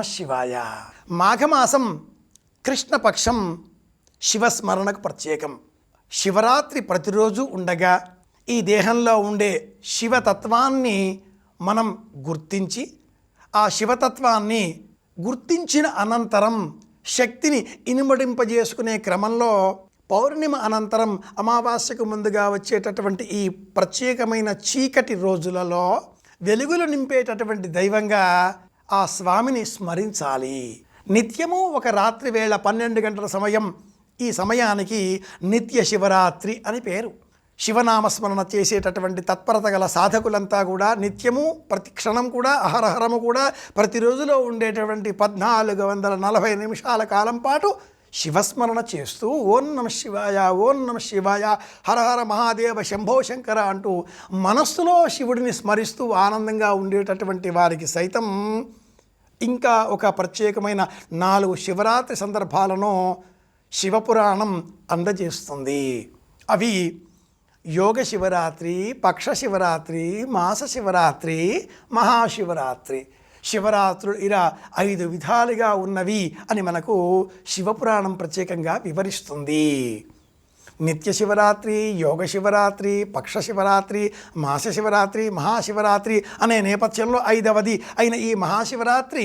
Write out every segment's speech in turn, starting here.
నమ శివాయ మాఘమాసం కృష్ణపక్షం శివస్మరణకు ప్రత్యేకం. శివరాత్రి ప్రతిరోజు ఉండగా ఈ దేహంలో ఉండే శివతత్వాన్ని మనం గుర్తించి ఆ శివతత్వాన్ని గుర్తించిన అనంతరం శక్తిని ఇనుమడింపజేసుకునే క్రమంలో పౌర్ణిమ అనంతరం అమావాస్యకు ముందుగా వచ్చేటటువంటి ఈ ప్రత్యేకమైన చీకటి రోజులలో వెలుగులు నింపేటటువంటి దైవంగా ఆ స్వామిని స్మరించాలి. నిత్యము ఒక రాత్రి వేళ పన్నెండు గంటల సమయం ఈ సమయానికి నిత్య శివరాత్రి అని పేరు. శివనామస్మరణ చేసేటటువంటి తత్పరత గల సాధకులంతా కూడా నిత్యము ప్రతి క్షణం కూడా అహరహరము కూడా ప్రతిరోజులో ఉండేటటువంటి పద్నాలుగు వందల నలభై నిమిషాల కాలం పాటు శివస్మరణ చేస్తూ ఓం నమ శివాయ ఓం నమ శివాయ హరహర మహాదేవ శంభో శంకర అంటూ మనస్సులో శివుడిని స్మరిస్తూ ఆనందంగా ఉండేటటువంటి వారికి సైతం ఇంకా ఒక ప్రత్యేకమైన నాలుగు శివరాత్రి సందర్భాలను శివపురాణం అందజేస్తుంది. అవి యోగ శివరాత్రి పక్ష శివరాత్రి మాస శివరాత్రి మహాశివరాత్రి. శివరాత్రులు ఇలా ఐదు విధాలుగా ఉన్నవి అని మనకు శివపురాణం ప్రత్యేకంగా వివరిస్తుంది. నిత్య శివరాత్రి యోగ శివరాత్రి పక్ష శివరాత్రి మాస శివరాత్రి మహాశివరాత్రి అనే నేపథ్యంలో ఐదవది అయిన ఈ మహాశివరాత్రి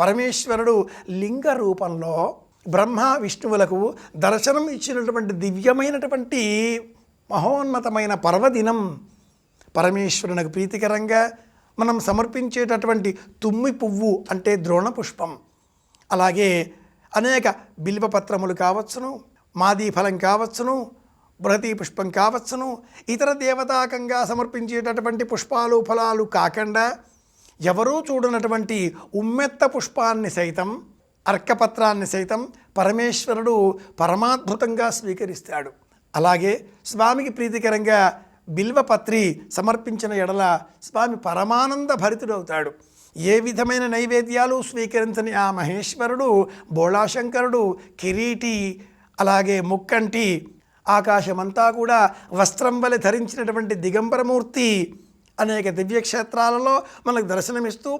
పరమేశ్వరుడు లింగ రూపంలో బ్రహ్మ విష్ణువులకు దర్శనం ఇచ్చినటువంటి దివ్యమైనటువంటి మహోన్నతమైన పర్వదినం. పరమేశ్వరునికి ప్రీతికరంగా మనం సమర్పించేటటువంటి తుమ్మి పువ్వు అంటే ద్రోణ పుష్పం అలాగే అనేక బిల్వపత్రములు కావచ్చును. మాదీ ఫలం కావచ్చును బృహతి పుష్పం కావచ్చును. ఇతర దేవతాకంగా సమర్పించేటటువంటి పుష్పాలు ఫలాలు కాకుండా ఎవరూ చూడనటువంటి ఉమ్మెత్త పుష్పాన్ని సైతం అర్కపత్రాన్ని సైతం పరమేశ్వరుడు పరమాద్భుతంగా స్వీకరిస్తాడు. అలాగే స్వామికి ప్రీతికరంగా బిల్వపత్రి సమర్పించిన ఎడల స్వామి పరమానంద భరితుడవుతాడు ఏ విధమైన నైవేద్యాలు స్వీకరించని ఆ మహేశ్వరుడు బోళాశంకరుడు కిరీటి అలాగే ముక్కంటి ఆకాశమంతా కూడా వస్త్రం వలె ధరించినటువంటి దిగంబరమూర్తి అనేక దివ్యక్షేత్రాలలో మనకు దర్శనమిస్తూ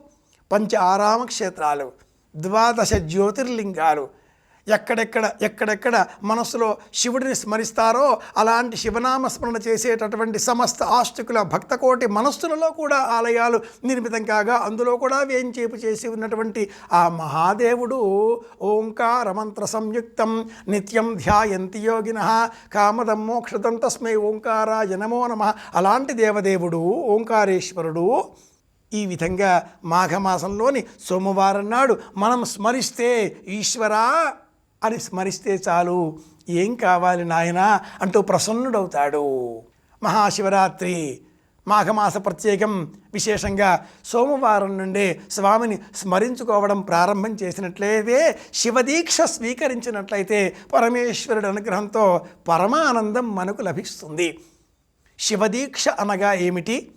పంచ ఆరామ క్షేత్రాలు ద్వాదశ జ్యోతిర్లింగాలు ఎక్కడెక్కడ ఎక్కడెక్కడ మనసులో శివుడిని స్మరిస్తారో అలాంటి శివనామ స్మరణ చేసేటటువంటి సమస్త ఆస్తికుల భక్తకోటి మనస్సులలో కూడా ఆలయాలు నిర్మితం కాగా అందులో కూడా వేంచేపు చేసి ఉన్నటువంటి ఆ మహాదేవుడు ఓంకార మంత్ర సంయుక్తం నిత్యం ధ్యాయంతి యోగిన కామదం మోక్షదం తస్మై ఓంకారాయ నమో నమ. అలాంటి దేవదేవుడు ఓంకారేశ్వరుడు ఈ విధంగా మాఘమాసంలోని సోమవారం నాడు మనం స్మరిస్తే ఈశ్వరా అని స్మరిస్తే చాలు. ఏం కావాలి నాయనా? అంటూ ప్రసన్నుడవుతాడు. మహాశివరాత్రి మాఘమాస ప్రత్యేకం విశేషంగా సోమవారం నుండే స్వామిని స్మరించుకోవడం ప్రారంభం చేసినట్లయితే శివదీక్ష స్వీకరించినట్లయితే పరమేశ్వరుడి అనుగ్రహంతో పరమానందం మనకు లభిస్తుంది. శివదీక్ష అనగా ఏమిటి?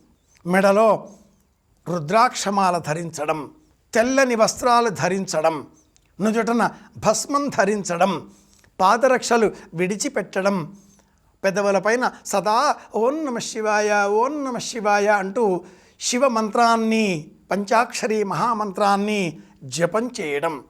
మెడలో రుద్రాక్షమాల ధరించడం తెల్లని వస్త్రాలు ధరించడం నుదుటన భస్మం ధరించడం పాదరక్షలు విడిచిపెట్టడం. పెదవులపైన సదా ఓం నమ శివాయ ఓం నమ శివాయ అంటూ శివ మంత్రాన్ని పంచాక్షరి మహామంత్రాన్ని జపం చేయడం.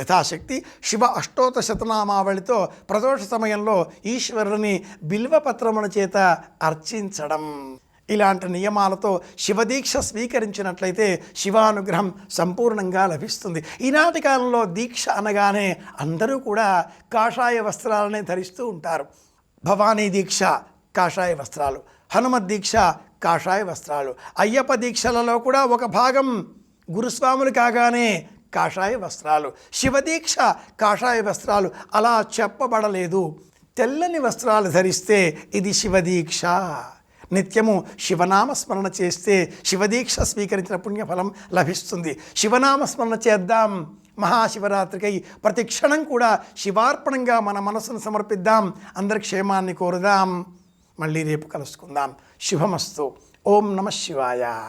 యథాశక్తి శివ అష్టోత శతనామావళితో ప్రదోష సమయంలో ఈశ్వరుని బిల్వపత్రముల చేత అర్చించడం. ఇలాంటి నియమాలతో శివదీక్ష స్వీకరించినట్లయితే శివానుగ్రహం సంపూర్ణంగా లభిస్తుంది. ఈనాటి కాలంలో దీక్ష అనగానే అందరూ కూడా కాషాయ వస్త్రాలనే ధరిస్తూ ఉంటారు. భవానీ దీక్ష కాషాయ వస్త్రాలు. హనుమత్ దీక్ష కాషాయ వస్త్రాలు. అయ్యప్ప దీక్షలలో కూడా ఒక భాగం గురుస్వాములు కాగానే కాషాయ వస్త్రాలు. శివదీక్ష కాషాయ వస్త్రాలు అలా చెప్పబడలేదు. తెల్లని వస్త్రాలు ధరిస్తే ఇది శివదీక్ష. నిత్యము శివనామ స్మరణ చేస్తే శివదీక్ష స్వీకరించిన పుణ్యఫలం లభిస్తుంది. శివనామ స్మరణ చేద్దాం. మహాశివరాత్రికై ప్రతి క్షణం కూడా శివార్పణంగా మన మనసును సమర్పిద్దాం. అందరి క్షేమాన్ని కోరుదాం. మళ్ళీ రేపు కలుసుకుందాం. శుభమస్తు. ఓం నమ శివాయ.